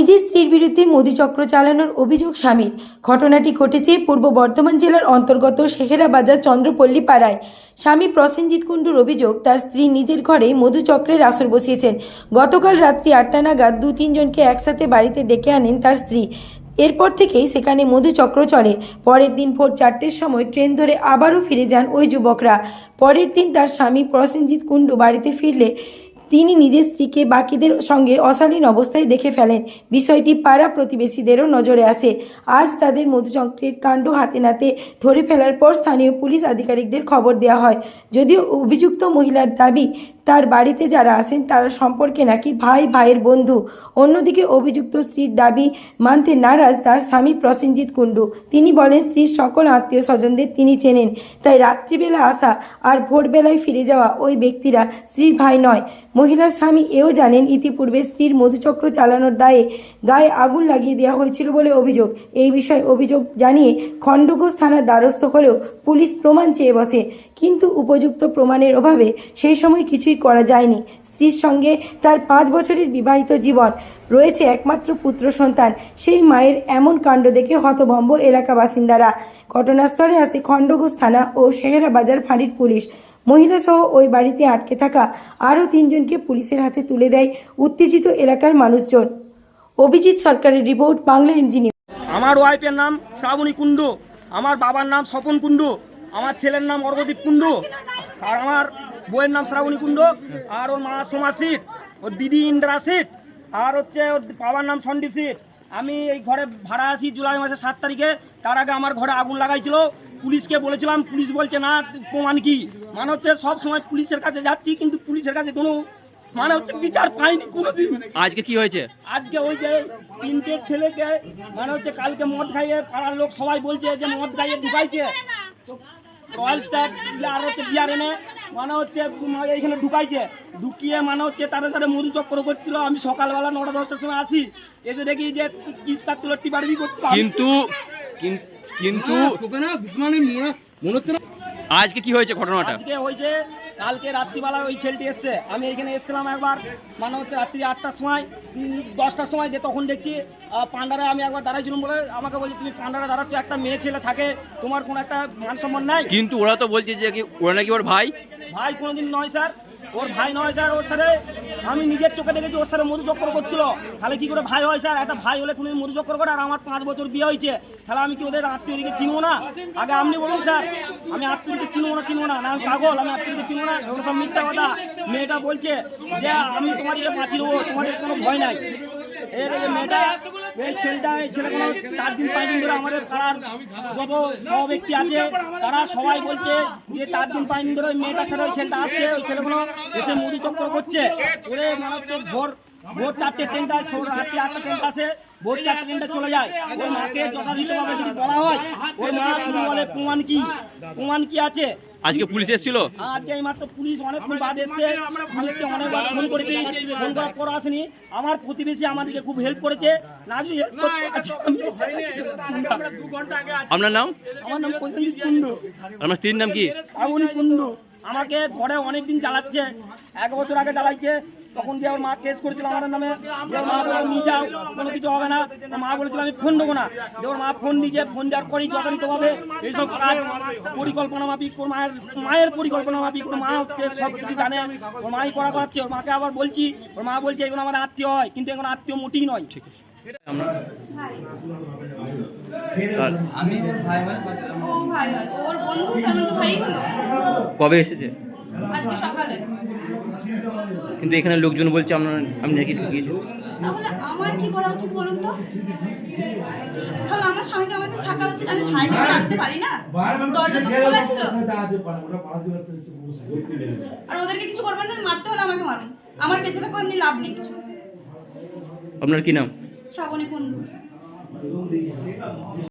নিজের স্ত্রীর বিরুদ্ধে মধুচক্র চালানোর অভিযোগ স্বামীর। ঘটনাটি ঘটেছে পূর্ব বর্ধমান জেলার অন্তর্গত শেখেরা বাজার চন্দ্রপল্লী পাড়ায় স্বামী প্রসেনজিৎ কুণ্ডুর অভিযোগ, তার স্ত্রী নিজের ঘরে মধুচক্রের আসর বসিয়েছেন। গতকাল রাত্রি আটটা নাগাদ দু তিনজনকে একসাথে বাড়িতে ডেকে আনেন তার স্ত্রী। এরপর থেকেই সেখানে মধুচক্র চলে। পরের দিন ভোর চারটের সময় ট্রেন ধরে আবারও ফিরে যান ওই যুবকরা। পরের দিন তার স্বামী প্রসেনজিৎ কুণ্ডু বাড়িতে ফিরলে তিনি নিজের স্ত্রীকে বাকিদের সঙ্গে অশালীন অবস্থায় দেখে ফেলেন। বিষয়টি পাড়া প্রতিবেশীদেরও নজরে আসে। আজ তাদের মধুচক্রের কাণ্ড হাতে নাতে ধরে ফেলার পর স্থানীয় পুলিশ আধিকারিকদের খবর দেওয়া হয়। যদিও অভিযুক্ত মহিলার দাবি তার বাড়িতে যারা আসেন তারা সম্পর্কে নাকি ভাই, ভাইয়ের বন্ধু। অন্যদিকে অভিযুক্ত স্ত্রীর দাবি মানতে নারাজ তার স্বামী প্রসেনজিৎ কুণ্ডু। তিনি বলেন, স্ত্রীর সকল আত্মীয় স্বজনদের তিনি চেনেন। তাই রাত্রিবেলা আসা আর ভোরবেলায় ফিরে যাওয়া ওই ব্যক্তিরা স্ত্রীর ভাই নয়। মহিলার স্বামী এও জানেন, ইতিপূর্বে স্ত্রীর মধুচক্র চালানোর দায়ে গায়ে আগুন লাগিয়ে দেওয়া হয়েছিল বলে অভিযোগ। এই বিষয়ে অভিযোগ জানিয়ে খণ্ডঘোষ থানার দ্বারস্থ হলেও পুলিশ প্রমাণ চেয়ে বসে। কিন্তু উপযুক্ত প্রমাণের অভাবে সেই সময় কিছুই করা যায়নি। স্ত্রীর সঙ্গে তার পাঁচ বছরের বিবাহিত জীবন। রয়েছে একমাত্র পুত্র সন্তান। সেই মায়ের এমন কাণ্ড দেখে হতভম্ব এলাকা বাসিন্দারা। ঘটনাস্থলে আসে খণ্ডঘোষ থানা ও শেহেরা বাজার ফাঁড়ির পুলিশ। মহিলা সহ ওই বাড়িতে আটকে থাকা আরও তিনজনকে পুলিশের হাতে তুলে দেয় উত্তেজিত এলাকার মানুষজন। অভিজিৎ সরকারের রিপোর্ট, বাংলা ইঞ্জিনিয়ার আমার ওয়াইফের নাম শ্রাবণী কুণ্ডু। আমার বাবার নাম স্বপন কুণ্ডু। আমার ছেলের নাম অর্ঘদীপ কুণ্ডু। আর আমার বইয়ের নাম শ্রাবণী কুণ্ডু আর ওর মা সোমা সিট ওর দিদি ইন্দ্রা সিট আর হচ্ছে ওর বাবার নাম সন্দীপ সিট। আমি এই ঘরে ভাড়া আসি জুলাই মাসের সাত তারিখে তার আগে আমার ঘরে আগুন লাগাইছিল। পুলিশকে বলেছিলাম পুলিশ বলছে না প্রমাণ কি? মানে হচ্ছে সব সময় পুলিশের কাছে যাচ্ছি কিন্তু পুলিশের কাছে কোনো মানে হচ্ছে বিচার পাইনি কোনোদিন। আজকে কি হয়েছে? আজকে ওই যে তিনটে ছেলেকে মানে হচ্ছে কালকে মদ খাইয়ে পাড়ার লোক সবাই বলছে যে মদ খাইয়ে ঢুকাইছে। রয়্যাল আর হচ্ছে বিয়ার এনে মানে হচ্ছে এইখানে ঢুকাইছে। ঢুকিয়ে মানে হচ্ছে তাদের সাথে মধু চক্র করছিল। আমি সকালবেলা নটা দশটার সময় আসি। এসে দেখি যে কিস কাটছিল টিপারবি করছিল। কিন্তু কিন্তু মনে কিন্তু আজকে কি হয়েছে ঘটনাটা? আজকে হয়েছে কালকে রাত্রিবেলা ওই ছেলেটি এসছে। আমি এখানে এসেছিলাম একবার মানে হচ্ছে রাত্রি আটটার সময় দশটার সময় যে তখন দেখছি পান্ডারে আমি একবার দাঁড়াইছিলাম বলে আমাকে বলছে তুমি পান্ডারে দাঁড়াচ্ছ একটা মেয়ে ছেলে থাকে তোমার কোনো একটা মান সম্মান নাই? কিন্তু ওরা তো বলছে যে কি ওরা নাকি ওর ভাই? ভাই কোনোদিন নয় স্যার। ওর ভাই নয় স্যার ওর সাথে আমি নিজের চোখে দেখেছি, ওর সাথে মধু চক্র করছিল। তাহলে কি করে ভাই হয় স্যার? একটা ভাই হলে কোনো মধু চক্র করে, আর আমার পাঁচ বছর বিয়ে হয়েছে। তাহলে আমি কি ওদের আত্মীয়দিকে চিনবো না? আগে আপনি বলুন স্যার, আমি আত্মীয়দিকে চিনবো না, চিনব না। না, আমি পাগল, আমি আত্মীয়দিকে চিনবো না। এগুলো সব মিথ্যা কথা। মেয়েটা বলছে যে, আমি তোমাদেরকে বাঁচিয়ে দেবো, তোমাদের কোনো ভয় নাই। এর মেয়েটা এই ছেলেটা, এই চার দিন, পাঁচ দিন ধরে আমাদের ব্যক্তি আছে, তারা সবাই বলছে যে চার দিন, পাঁচ দিন ধরে ওই মেয়েটার সাথে ওই আসছে, ওই ছেলেগুলো এসে মুড়ি চক্র করছে। ভোর ভোর চারটে ট্রেনটা রাত্রি আটটা ট্রেনটা আসে ভোর চারটে ট্রেনটা চলে যায়। ওর মাকে যথাযথভাবে যদি বলা হয় ওর মা শুধু বলে প্রমাণ কি? প্রমাণ কি আছে? আজকে পুলিশ এসেছিল? আজকে এই মাত্র পুলিশ অনেকক্ষণ বাদ এসছে। পুলিশকে অনেকবার ফোন করেছি ফোন করার পর আসেনি। আমার প্রতিবেশী আমাদেরকে খুব হেল্প করেছে। না যদি হেল্প আপনার নাম? আমার নাম প্রসেনজিৎ কুণ্ডু। আপনার স্ত্রীর নাম কি? শ্রাবণী কুণ্ডু। আমাকে ঘরে অনেক দিন জ্বালাচ্ছে এক বছর আগে জ্বালাইছে। তখন যে ওর মা কেস করেছিল আমার নামে যে মা বলে নিয়ে যাও কোনো কিছু হবে না। মা বলেছিল আমি ফোন দেবো না। যে ওর মা ফোন দিয়েছে ফোন দেওয়ার পরেই যথাযথভাবে এইসব কাজ পরিকল্পনা মাফিক ওর মায়ের মায়ের পরিকল্পনা মাফিক ওর মা হচ্ছে সব কিছু জানে ওর মাই করা করাচ্ছে ওর মাকে আবার বলছি ওর মা বলছে এগুলো আমার আত্মীয় হয়। কিন্তু এগুলো আত্মীয় মোটেই নয়। ঠিক তার আমি ওর ভাই কিন্তু এখানে লোকজন বলছে আপনার আমি নাকি ঢুকিয়েছি তাহলে আমার কি করা উচিত বলুন তো? তাহলে আমার স্বামীকে আমার কাছে থাকা উচিত আমি ভাইকে কি পারি না? দরজা তো খোলা ছিল। আর ওদেরকে কিছু করবেন না মারতে হলে আমাকে মারুন। আমার পেছনে এমনি লাভ নেই কিছু। আপনার কি নাম? শ্রাবণী কুণ্ডু।